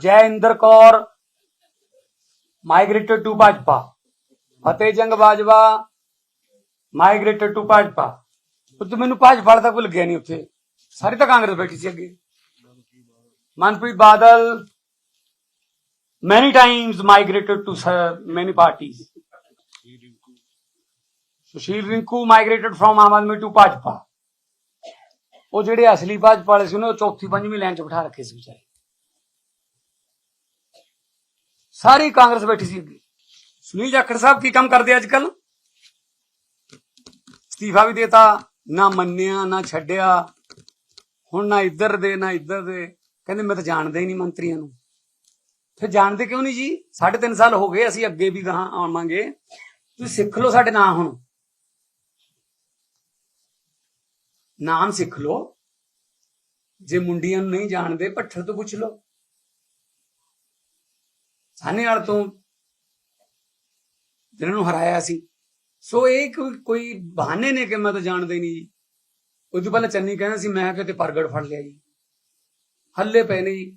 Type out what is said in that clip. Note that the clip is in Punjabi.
Jai Inder Kaur migrated to Bhajpa. Fateh Jang Bajwa migrated to Bhajpa. ਉੱਥੇ ਮੈਨੂੰ ਭਾਜਪਾ ਵਾਲਾ ਤਾਂ ਕੋਈ ਲੱਗਿਆ ਨਹੀਂ ਉੱਥੇ। ਸਾਰੀ ਤਾਂ ਕਾਂਗਰਸ ਬੈਠੀ ਸੀ ਅੱਗੇ। Manpreet Badal, many times migrated to serve many parties Sushil Rinku migrated from Aam Aadmi to Bhajpa. ਉਹ ਜਿਹੜੇ ਅਸਲੀ ਭਾਜਪਾ ਵਾਲੇ ਸੀ ਉਹਨੇ ਚੌਥੀ ਪੰਜਵੀਂ ਲਾਈਨ 'ਚ ਬਿਠਾ ਰੱਖੇ ਸੀ ਵਿਚਾਰੇ। ਸਾਰੀ ਕਾਂਗਰਸ ਬੈਠੀ ਸੀ ਅੱਗੇ। ਸੁਨੀਲ ਜਾਖੜ ਸਾਹਿਬ ਕੀ ਕੰਮ ਕਰਦੇ ਅੱਜ ਕੱਲ ਅਸਤੀਫਾ ਵੀ ਦੇਤਾ, ਨਾ ਮੰਨਿਆ, ਨਾ ਛੱਡਿਆ। ਹੁਣ ਨਾ ਇੱਧਰ ਦੇ, ਨਾ ਇੱਧਰ ਦੇ। ਕਹਿੰਦੇ ਮੈਂ ਤਾਂ ਜਾਣਦਾ ਹੀ ਨਹੀਂ ਮੰਤਰੀਆਂ ਨੂੰ। ਫਿਰ ਜਾਣਦੇ ਕਿਉਂ ਨਹੀਂ ਜੀ? ਸਾਢੇ ਤਿੰਨ ਸਾਲ ਹੋ ਗਏ, ਅਸੀਂ ਅੱਗੇ ਵੀ ਗਾਹਾਂ ਆਵਾਂਗੇ। ਤੁਸੀਂ ਸਿੱਖ ਲਓ ਸਾਡੇ ਨਾਂ ਹੁਣ। ਨਾਮ ਸਿੱਖ ਲਓ। ਜੇ ਮੁੰਡੀਆਂ ਨੂੰ ਨਹੀਂ ਜਾਣਦੇ ਪੱਠਰ ਤੋਂ ਪੁੱਛ ਲਓ। ਸਾਨੇ ਵਾਲ ਤੋਂ ਜਿਹਨਾਂ ਨੂੰ ਹਰਾਇਆ ਸੀ। ਸੋ ਇਹ ਕੋਈ ਕੋਈ ਬਹਾਨੇ ਨੇ ਕਿ ਮੈਂ ਤਾਂ ਜਾਣਦਾ ਹੀ ਨਹੀਂ ਜੀ। ਉਹ ਤੋਂ ਪਹਿਲਾਂ ਚੰਨੀ ਕਹਿੰਦਾ ਸੀ, ਮੈਂ ਕਿਤੇ ਪ੍ਰਗਟ ਫੜ ਲਿਆ ਜੀ। ਹੱਲੇ ਪਏ ਨੇ ਜੀ।